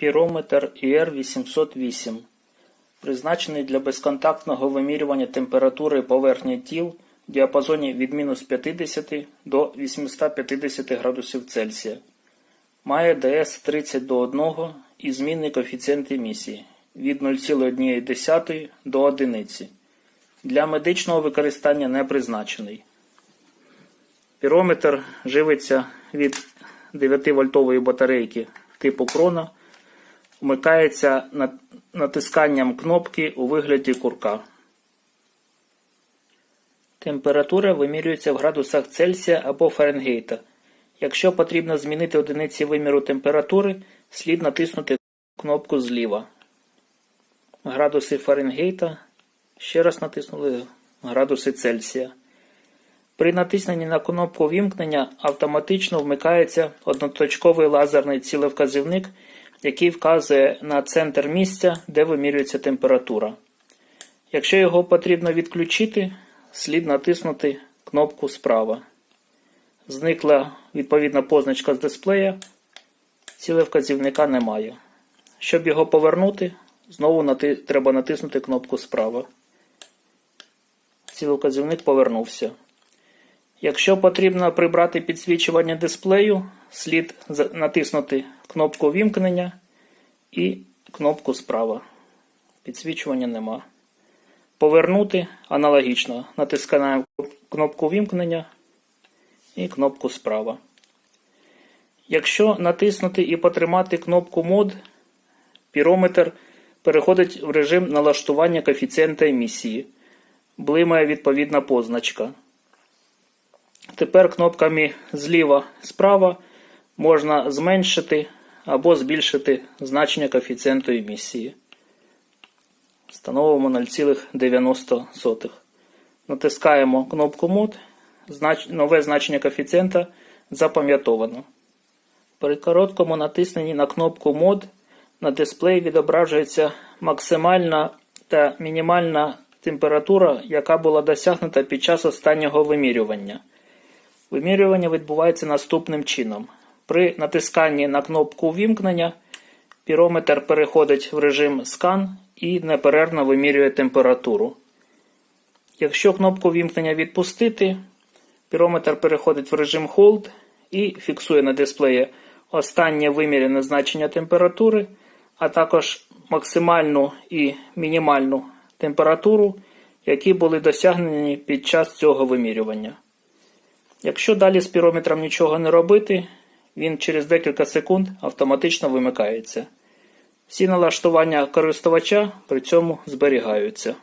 Пірометр ІР-808 призначений для безконтактного вимірювання температури поверхні тіл в діапазоні від мінус 50 до 850 градусів Цельсія. Має ДС 30 до 1 і змінний коефіцієнт емісії від 0,1 до 1. Для медичного використання не призначений. Пірометр живиться від 9-вольтової батарейки типу крона, вмикається натисканням кнопки у вигляді курка. Температура вимірюється в градусах Цельсія або Фаренгейта. Якщо потрібно змінити одиниці виміру температури, слід натиснути кнопку зліва. Градуси Фаренгейта. Ще раз натиснули градуси Цельсія. При натисненні на кнопку вімкнення автоматично вмикається одноточковий лазерний цілевказівник, який вказує на центр місця, де вимірюється температура. Якщо його потрібно відключити, слід натиснути кнопку справа. Зникла відповідна позначка з дисплея, цілевказівника немає. Щоб його повернути, знову нати... треба натиснути кнопку справа. Цілевказівник повернувся. Якщо потрібно прибрати підсвічування дисплею, слід натиснути кнопку вімкнення і кнопку справа. Підсвічування нема. Повернути аналогічно. Натискаємо кнопку вімкнення і кнопку справа. Якщо натиснути і потримати кнопку мод, пірометр переходить в режим налаштування коефіцієнта емісії. Блимає відповідна позначка. Тепер кнопками зліва справа можна зменшити або збільшити значення коефіцієнту емісії. Встановимо 0,90. Натискаємо кнопку мод. Нове значення коефіцієнта запам'ятовано. При короткому натисненні на кнопку мод на дисплеї відображується максимальна та мінімальна температура, яка була досягнута під час останнього вимірювання. Вимірювання відбувається наступним чином. При натисканні на кнопку вімкнення пірометр переходить в режим скан і неперервно вимірює температуру. Якщо кнопку вімкнення відпустити, пірометр переходить в режим Hold і фіксує на дисплеї останнє вимірене значення температури, а також максимальну і мінімальну температуру, які були досягнені під час цього вимірювання. Якщо далі з пірометром нічого не робити, він через декілька секунд автоматично вимикається. Всі налаштування користувача при цьому зберігаються.